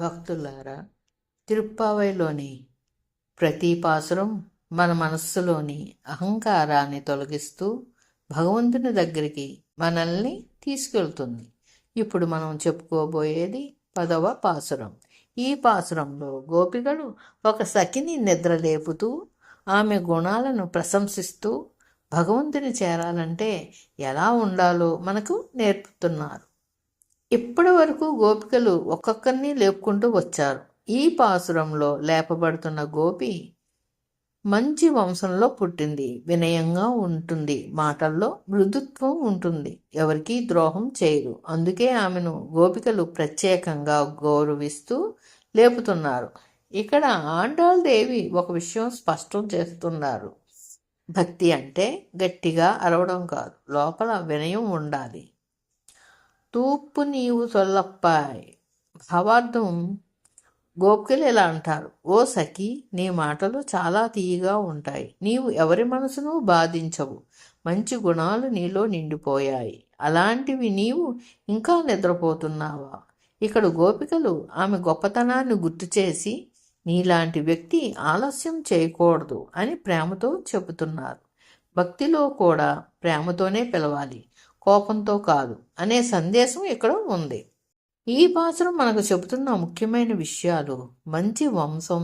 భక్తులారా తిరుప్పావైలోని ప్రతి పాసురం మన మనస్సులోని అహంకారాన్ని తొలగిస్తూ భగవంతుని దగ్గరికి మనల్ని తీసుకెళ్తుంది. ఇప్పుడు మనం చెప్పుకోబోయేది పదవ పాసురం. ఈ పాసురంలో గోపికలు ఒక సఖిని నిద్రలేపుతూ ఆమె గుణాలను ప్రశంసిస్తూ భగవంతుని చేరాలంటే ఎలా ఉండాలో మనకు నేర్పుతున్నారు. ఇప్పటి వరకు గోపికలు ఒక్కొక్కరిని లేపుకుంటూ వచ్చారు. ఈ పాసురంలో లేపబడుతున్న గోపి మంచి వంశంలో పుట్టింది. వినయంగా ఉంటుంది. మాటల్లో మృదుత్వం ఉంటుంది. ఎవరికీ ద్రోహం చేయదు. అందుకే ఆమెను గోపికలు ప్రత్యేకంగా గౌరవిస్తూ లేపుతున్నారు. ఇక్కడ ఆండాల్ దేవి ఒక విషయం స్పష్టం చేస్తున్నారు. భక్తి అంటే గట్టిగా అరవడం కాదు. లోపల వినయం ఉండాలి. తూప్పు నీవు చొల్లప్పాయ్. భావార్థం గోపికలు ఇలా అంటారు. ఓ సఖి నీ మాటలు చాలా తీయగా ఉంటాయి. నీవు ఎవరి మనసును బాధించవు. మంచి గుణాలు నీలో నిండిపోయాయి. అలాంటివి నీవు ఇంకా నిద్రపోతున్నావా ఇక్కడ గోపికలు ఆమె గొప్పతనాన్ని గుర్తు చేసి నీలాంటి వ్యక్తి ఆలస్యం చేయకూడదు అని ప్రేమతో చెబుతున్నారు. భక్తిలో కూడా ప్రేమతోనే పిలవాలి. కోపంతో కాదు అనే సందేశం ఇక్కడ ఉంది. ఈ భాషలో మనకు చెబుతున్న ముఖ్యమైన విషయాలు మంచి వంశం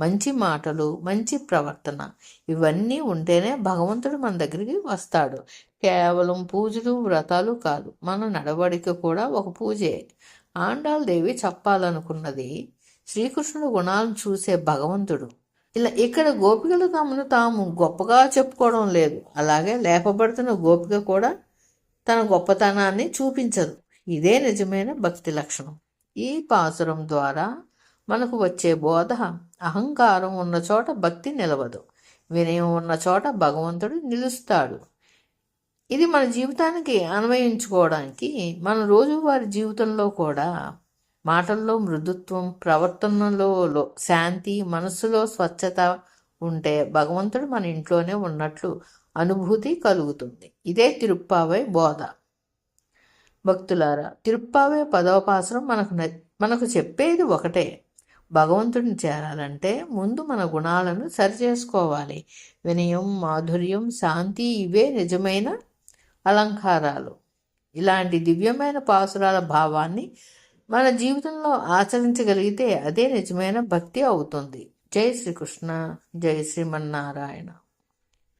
మంచి మాటలు మంచి ప్రవర్తన ఇవన్నీ ఉంటేనే భగవంతుడు మన దగ్గరికి వస్తాడు. కేవలం పూజలు వ్రతాలు కాదు మన నడవడిక కూడా ఒక పూజే. ఆండాల్ దేవి చెప్పాలనుకున్నది శ్రీకృష్ణుడు గుణాలను చూసే భగవంతుడు. ఇలా ఇక్కడ గోపికలు తమను తాము గొప్పగా చెప్పుకోవడం లేదు. అలాగే లేపబడుతున్న గోపిక కూడా తన గొప్పతనాన్ని చూపించదు. ఇదే నిజమైన భక్తి లక్షణం. ఈ పాసురం ద్వారా మనకు వచ్చే బోధ అహంకారం ఉన్న చోట భక్తి నిలవదు. వినయం ఉన్న చోట భగవంతుడు నిలుస్తాడు. ఇది మన జీవితానికి అన్వయించుకోవడానికి మన రోజువారి జీవితంలో కూడా మాటల్లో మృదుత్వం ప్రవర్తనలో శాంతి మనస్సులో స్వచ్ఛత ఉంటే భగవంతుడు మన ఇంట్లోనే ఉన్నట్లు అనుభూతి కలుగుతుంది. ఇదే తిరుప్పావై బోధ. భక్తులారా తిరుప్పావే పదవపాసనం మనకు మనకు చెప్పేది ఒకటే. భగవంతుడిని చేరాలంటే ముందు మన గుణాలను సరిచేసుకోవాలి. వినయం మాధుర్యం శాంతి ఇవే నిజమైన అలంకారాలు. ఇలాంటి దివ్యమైన పాసురాల భావాన్ని మన జీవితంలో ఆచరించగలిగితే అదే నిజమైన భక్తి అవుతుంది. జై శ్రీకృష్ణ జై శ్రీమన్నారాయణ.